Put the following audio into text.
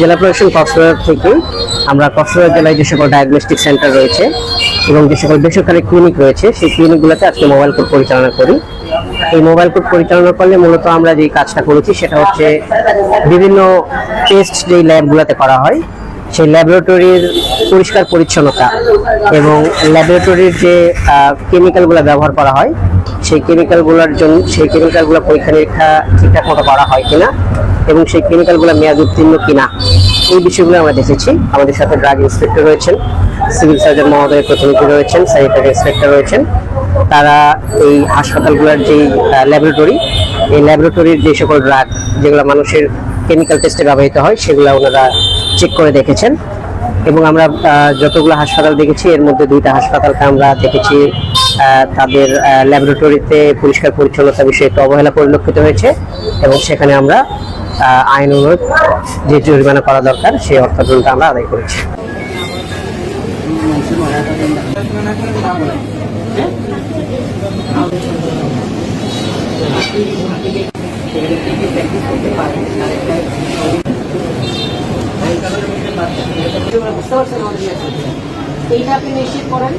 জেলা প্রশাসন কক্সবাজার থেকে আমরা কক্সবাজার জেলায় যে সকল ডায়াগনস্টিক সেন্টার রয়েছে এবং যে সকল বেসরকারি ক্লিনিক রয়েছে, সেই ক্লিনিকগুলোতে আজকে মোবাইল কোড পরিচালনা করি। এই মোবাইল কোড পরিচালনা করলে মূলত আমরা যে কাজটা করেছি, সেটা হচ্ছে বিভিন্ন টেস্ট যেই ল্যাবগুলোতে করা হয় সেই ল্যাবরেটরির পরিষ্কার পরিচ্ছন্নতা এবং ল্যাবরেটরির যে কেমিক্যালগুলো ব্যবহার করা হয়, সেই কেমিক্যালগুলোর জন্য, সেই কেমিক্যালগুলো পরীক্ষা নিরীক্ষা ঠিকঠাক মতো করা হয় কিনা এবং সেই কেমিক্যালগুলো মেয়াদ উত্তীর্ণ কিনা, এই বিষয়গুলো আমরা দেখেছি। আমাদের সাথে ড্রাগ ইন্সপেক্টর রয়েছেন সিভিল সার্জন মহোদয়ের প্রতিনিধি রয়েছেন স্যানিটারি ইন্সপেক্টর রয়েছেন। তারা এই হাসপাতালগুলোর যে ল্যাবরেটরি এই ল্যাবরেটরির যে সকল ড্রাগ যেগুলো মানুষের কেমিক্যাল টেস্টে ব্যবহৃত হয়, সেগুলো ওনারা চেক করে দেখেছেন। এবং আমরা যতগুলো হাসপাতাল দেখেছি, এর মধ্যে দুইটা হাসপাতালকে আমরা দেখেছি তাদের ল্যাবরেটরিতে পরিষ্কার পরিচ্ছন্নতা বিষয়ে একটু অবহেলা পরিলক্ষিত হয়েছে এবং সেখানে আমরা আইন অনুরোধ যে জরিমানা করা দরকার, সেই অর্থায়নটা আমরা আদায় করেছি। এইটা আপনি নিশ্চিত করেন?